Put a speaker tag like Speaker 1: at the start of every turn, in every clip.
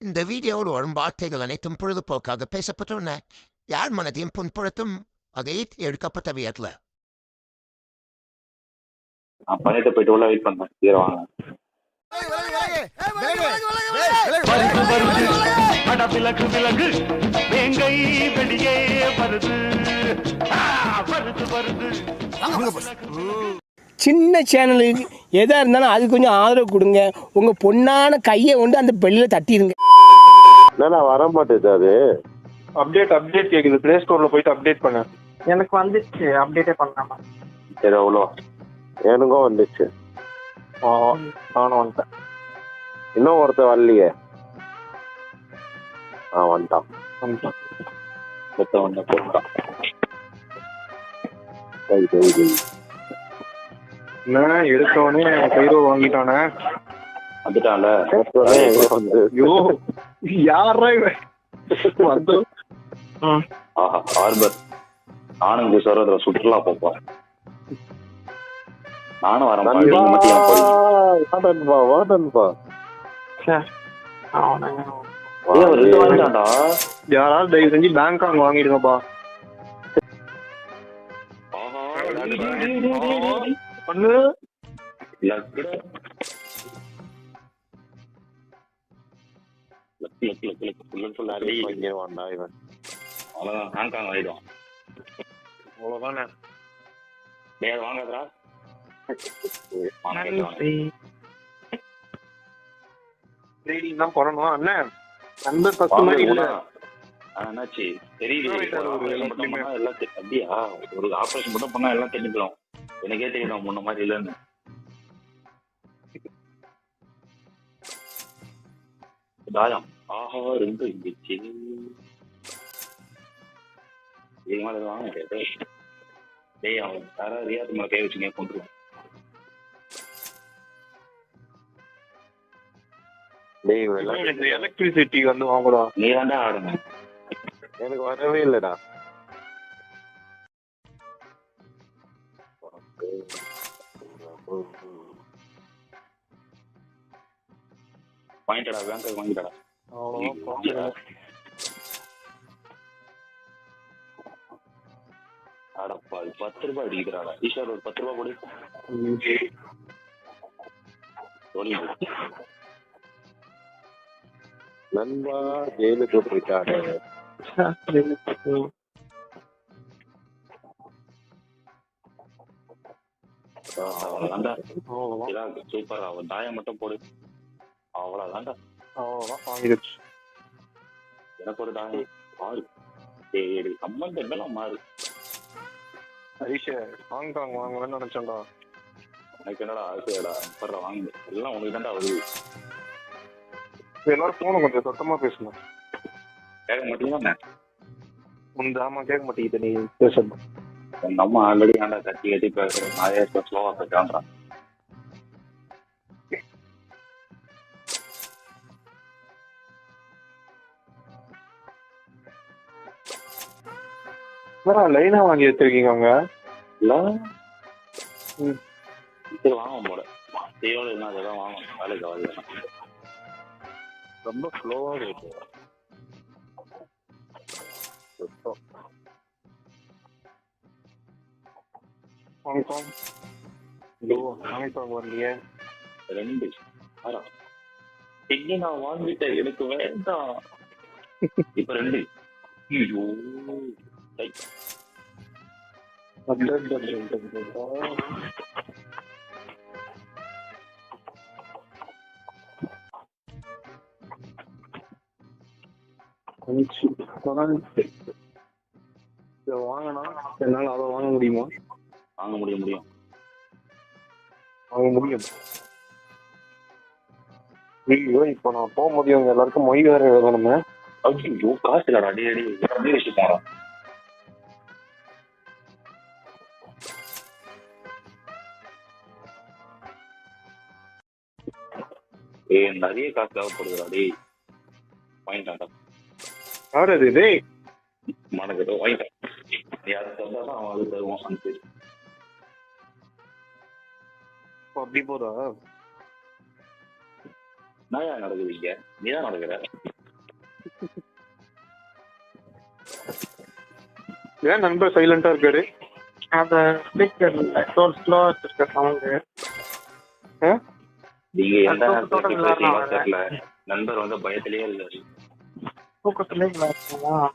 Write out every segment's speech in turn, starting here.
Speaker 1: இந்த வீடியோவில் வரும் வார்த்தைகள் அனைத்தும் பொழுதுபோக்காக பேசப்பட்டுள்ளன யார் மனதையும் புண்படுத்தும் வகையில் எடுக்கப்பட்டவையல்ல
Speaker 2: நான் பண்ணிட்டு போயிட்டு உள்ள வெயிட் பண்றேன் சீக்கிரம் வாங்க
Speaker 3: வருது வருது அட விலகு விலகு வேங்கை வெளியே வருது ஆ, வருது வருது
Speaker 4: சின்ன சேனலுக்கு எதாக இருந்தாலும் அது கொஞ்சம் ஆதரவு கொடுங்க. உங்கள் பொண்ணான கையை கொண்டு அந்த பெல்லில் தட்டிடுங்க
Speaker 5: என்னண்ணா வர மாட்டேது அது?
Speaker 6: அப்டேட் அப்டேட் கேக்குது. ப்ளே ஸ்டோர்ல போயிட்டு அப்டேட் பண்ண.
Speaker 7: எனக்கு வந்துச்சு. அப்டேட்டே பண்ணலாமா?
Speaker 2: சரி அவ்வளோ.
Speaker 5: எனக்கும் வந்துச்சு.
Speaker 6: ஆ, நானும் வந்துட்டேன்.
Speaker 5: இன்னும் ஒருத்தன் வரலையே. ஆ வந்துட்டான்.
Speaker 6: வந்துட்டேன்.
Speaker 2: மொத்தம் ஒன்று போட்டான்.
Speaker 6: எடுத்தவொடனே கைரோ வாங்கிட்டானே?
Speaker 2: வந்துட்டான்ல.
Speaker 6: ஐயோ. யாரா வந்து.
Speaker 2: ஆஹா ஹார்பர் நானும் இங்க சொல்றதுல சுற்றுலா போப்போம். நானும் வரேன்?
Speaker 5: வாடன்பா
Speaker 6: யாராவது தயவு செஞ்சு பேங்காங் வாங்கிடுங்கப்பா. பண்ணு.
Speaker 2: ஃபுல்லன் ஃபுல்.
Speaker 5: இங்கே வாண்டா இவன்.
Speaker 2: அவ்வளவுதான், ஹாங்காங் ஆயிடும்.
Speaker 6: அவ்வளவுதானே.
Speaker 2: டேய், வாங்காதடா.
Speaker 6: ட்ரேடிங் தான் பண்ணணும் அண்ணன் நண்பர் பத்து மாதிரி இல்ல.
Speaker 2: என்னாச்சு? எல்லாம் அப்படியா ஒரு ஆபரேஷன் மட்டும் பண்ணா எல்லாம் தெரிஞ்சுக்கலாம் எனக்கே தெரியும் முன்ன மாதிரி இல்லைன்னு. தாயம் ஆஹா ரெண்டு இருந்துச்சு மேல எதுவும் வாங்க முடியாது டேய் அவன் யாராவது ரியாத்து மேல கை வச்சுங்க கொண்டுருவான்
Speaker 5: டேய்
Speaker 6: எலக்ட்ரிசிட்டி வந்து வாங்கடா
Speaker 2: நீ தாண்டா ஆடுங்க
Speaker 5: எனக்கு வரவே இல்லடா.
Speaker 2: வாங்கிட்டடா பேங்க் வாங்கிட்டடா. அடப்பா பத்து ரூபாய் அடிக்கிறாடா ஈஸ்வர் ஒரு பத்து ரூபாய் கொடு.
Speaker 5: நண்பா ஜெயிலுக்கு போயிட்டாரு
Speaker 2: அவ்வளவுதான்டா. சூப்பர் அவன் தாயம் மட்டும் போடு. அவ்வளவுதான்டா.
Speaker 6: அவ்வளவுதான். வாங்கிடுச்சு
Speaker 2: எனக்கு ஒரு தாயம் மாறு. சரி சம்பந்தம் எல்லாம் மாறு.
Speaker 6: ஹரிஷே ஹாங்காங் வாங்கணும்னு நினைச்சேன்டா?
Speaker 2: எனக்கு என்னடா ஆசையடா படுற வாங்க. எல்லாம் உனக்கு தான்டா வருது
Speaker 6: எல்லாரும் போன கொஞ்சம் சத்தமா பேசணும்
Speaker 2: கேட்க மாட்டீங்களா?
Speaker 6: உன் கேட்க மாட்டேங்குது நீ பேசணும்.
Speaker 2: எங்க அம்மா ஆல்ரெடி ஆண்டா கட்டி கட்டி பேசுறேன் நிறைய ஸ்லோவா பேசுறான்றான்
Speaker 6: என்னடா லைனா வாங்கி வச்சிருக்கீங்க அவங்க
Speaker 2: இல்ல. சரி வாங்க போல. செய்யோட என்ன அதெல்லாம் வாங்க. வேலைக்கு ஆகுது
Speaker 5: ரொம்ப ஸ்லோவா இருக்கு.
Speaker 6: ஐயோ ஹாங்காங் வரலையே.
Speaker 2: ரெண்டு. ஆறா எங்க நான் வாங்கிட்டேன் எனக்கு வேண்டாம். இப்ப ரெண்டு. ஐயோ.
Speaker 6: வாங்கினா என்னால அதை வாங்க முடியுமா?
Speaker 2: வாங்க முடியும் முடியும்.
Speaker 6: வாங்க முடியும். ஐயோ இப்போ நான் போக முடியும். எல்லாருக்கும் மொய் வேற எழுதணுமே.
Speaker 2: ஐயோ காசு இல்லடா அடி அடி. அப்படியே வச்சுட்டாரா ஏய் நிறைய காசு தேவைப்படுதுடா டேய் வாங்கிட்டான்டா
Speaker 6: யார் அது? டேய்.
Speaker 2: ஏதோ வாங்கிட்டான் நீ அதை தந்தா தான் அவன் அது தருவான் அந்த
Speaker 6: அப்படி போதா?
Speaker 2: நான் நடக்குது இங்க? நீ தான் நடக்கிற.
Speaker 6: ஏன் நண்பர் சைலண்டா இருக்காரு?
Speaker 7: அது ஸ்பீக்கர் டோல் ஸ்லோ வச்சிருக்க சவுண்டு
Speaker 2: நீங்க எந்த நேரத்துல நண்பர் வந்து பயத்திலேயே இல்ல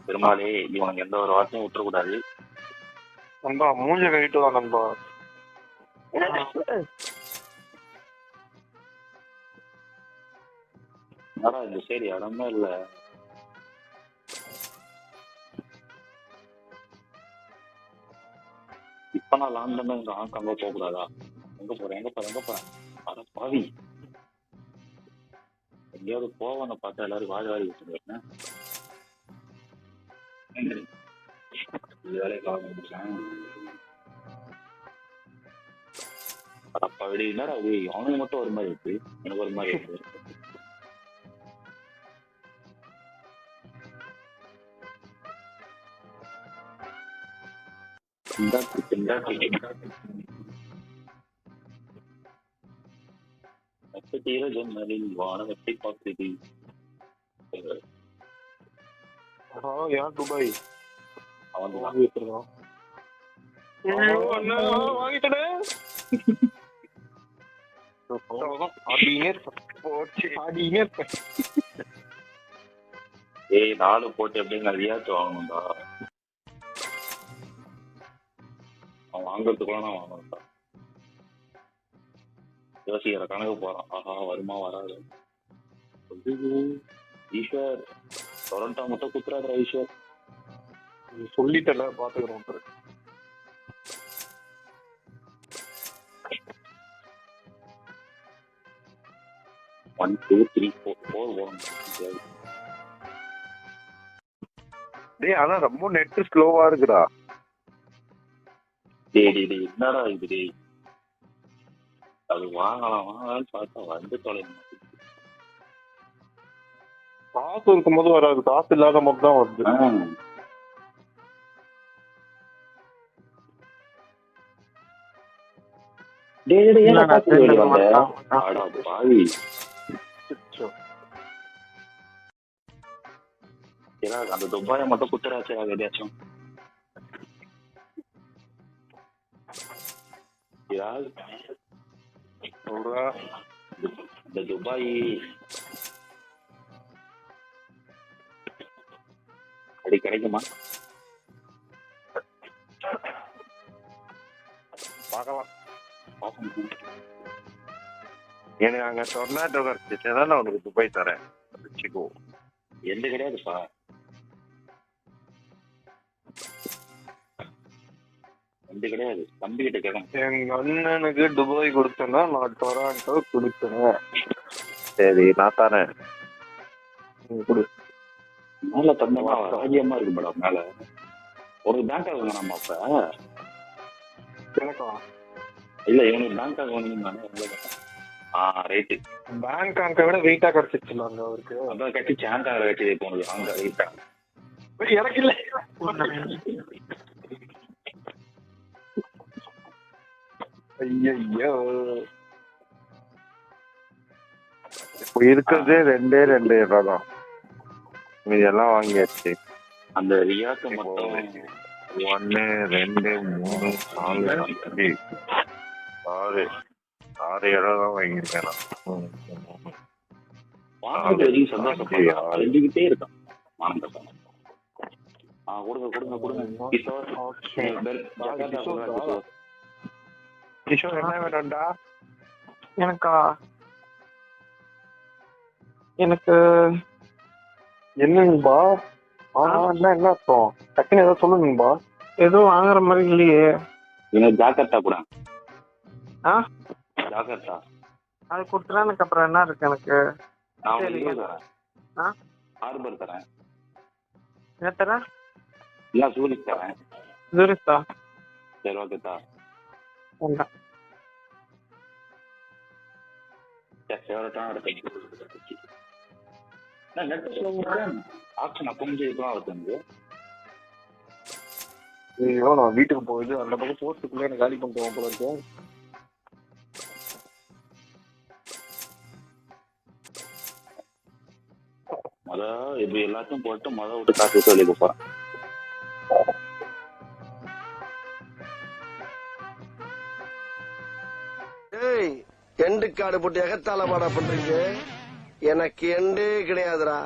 Speaker 2: பெருமாளே இவனுக்கு எந்த ஒரு வார்த்தையும் விட்டுறக்கூடாது.
Speaker 6: நண்பா மூஞ்ச கழிட்டு வா நண்பா.
Speaker 2: ஆனா இந்த சரி இடமே இல்ல. இப்ப நான் லாந்தன் இங்க ஹாங்காங்க போக கூடாதா எங்க போறேன்? எங்க போறேன்? எங்க போறேன்? அட பாவி. எங்கேயாவது போவாங்க பார்த்தா எல்லாரும் வாழ வாரி வச்சுருக்கேன் இது வேலைக்கு ஆக என்னடா அது அவனுக்கு மட்டும் ஒரு மாதிரி இருக்கு. எனக்கு ஒரு மாதிரி இருக்கு. நட்சத்திர ஜன்னலில் வானத்தை
Speaker 6: துபாய்
Speaker 2: அவன்
Speaker 6: வாங்கி வச்சிருக்கான் போச்சு,
Speaker 2: ஏய் நாலு போட்டு எப்படிங்க ரியாத்து வாங்கணும்டா. அவன் வாங்குறதுக்குள்ள நான் வாங்கணும்டா யோசிக்கிற கணக்கு போறான். ஆஹா வருமா வராது? ஈஸ்வர். டொரண்டோ மட்டும் குத்துறாதுடா ஈஸ்வர்.
Speaker 6: சொல்லிட்டல பாத்துக்கிறோம்
Speaker 2: one two three four four போகணும்
Speaker 5: டேய் ஆனா ரொம்ப நெட் ஸ்லோவா இருக்குடா.
Speaker 2: டேய் டேய் டேய் என்னடா இது டேய்? அது வாங்கலாம் வாங்கலாம்னு பார்த்தா வந்து தொலைங்க
Speaker 6: காசு இருக்கும்போது வராது காசு இல்லாத போது தான் வருது.
Speaker 2: டேய் டேய் ஏன்டா
Speaker 7: இல்லடா,
Speaker 2: காசு வெளிய வந்த
Speaker 7: மாட்டான்.
Speaker 2: அடா பாவி.
Speaker 6: அச்சோ.
Speaker 2: ஏடா அந்த துபாயை மட்டும் குத்துறாச்சு எதாச்சும்
Speaker 6: சொல்றா
Speaker 2: இந்த துபாய் அப்படி கிடைக்குமா
Speaker 5: பார்க்கலாம். எனக்கு அங்க டொர்னாட்டோ கிடைச்சிச்சுன்னா நான் உனக்கு துபாய் தரேன் வச்சுக்கோ
Speaker 2: எந்த கிடையாதுப்பா எந்த கிடையாது. தம்பி கிட்ட கேட்கணும்
Speaker 6: எங்க அண்ணனுக்கு துபாய் கொடுத்தேன்னா நான் டொராண்டோ கொடுத்தேன்.
Speaker 5: சரி நான் தரேன்
Speaker 6: நீ கொடு.
Speaker 2: மேல தந்தமா ராஜ்யமா இருக்கு மேடம் மேல. ஒரு பேங்க் ஆகுங்க நம்ம அப்ப
Speaker 6: எனக்கா?
Speaker 2: இல்ல இவனுக்கு பேங்க் ஆகுங்க ஆ ரைட்டு
Speaker 6: பேங்க் அங்க விட வெயிட்டா கிடைச்சிச்சுல அங்க அவருக்கு.
Speaker 2: அதான் கட்டி சேங்காக கட்டி உனக்கு அங்க ரைட்டா
Speaker 6: எனக்கு இல்ல. ஐயோ
Speaker 5: இப்போ இருக்கிறதே ரெண்டே ரெண்டு இடம் தான் மீதி எல்லாம் வாங்கியாச்சு
Speaker 2: அந்த ரியாக்கு மட்டும்
Speaker 5: ஒன்னு ரெண்டு மூணு நாலு அஞ்சு. ஆறு. ஆறு இடம் தான். வாங்கியிருக்கேன்
Speaker 2: கொடுங்க கொடுங்க கொடுங்க. கிஷோர்
Speaker 6: என்ன வேணும்டா
Speaker 7: எனக்கா எனக்கு
Speaker 6: என்னங்கப்பா ஆனா என்ன அர்த்தம்? டக்குன்னு ஏதாவது சொல்லுங்கப்பா
Speaker 7: எதுவும் வாங்குற மாதிரி இல்லையே.
Speaker 2: எனக்கு ஜாக்கிரதா கூட.
Speaker 7: ஆ?
Speaker 2: ஜாக்கிரதா
Speaker 7: அது கொடுத்துட்டா எனக்கு அப்புறம் என்ன இருக்கு எனக்கு?
Speaker 2: நான் தரேன்.
Speaker 7: ஆ?
Speaker 2: ஹார்பர் தரேன்.
Speaker 7: என்ன தர
Speaker 2: இல்ல சூரிக் தரேன்.
Speaker 7: ஜூரிஸ்தா
Speaker 2: சரி ஓகேதா
Speaker 7: வேண்டாம்
Speaker 2: ஃபேவரட்டான இடத்துக்கு நான் நெட் ஆப்ஷன் வருது
Speaker 6: ஐயோ நான் வீட்டுக்கு போகுது அந்த பக்கம் போறதுக்குள்ள எனக்கு காலி பண்ணுவோம் போல இருக்கு
Speaker 2: அதான் இப்படி எல்லாத்தையும் போட்டு முத விட்டு காசு சொல்லி வெளியே
Speaker 8: ஆட்டுக்காடு காடு போட்டு எகத்தால பாடா பண்றீங்க? எனக்கு எண்டே கிடையாதுடா.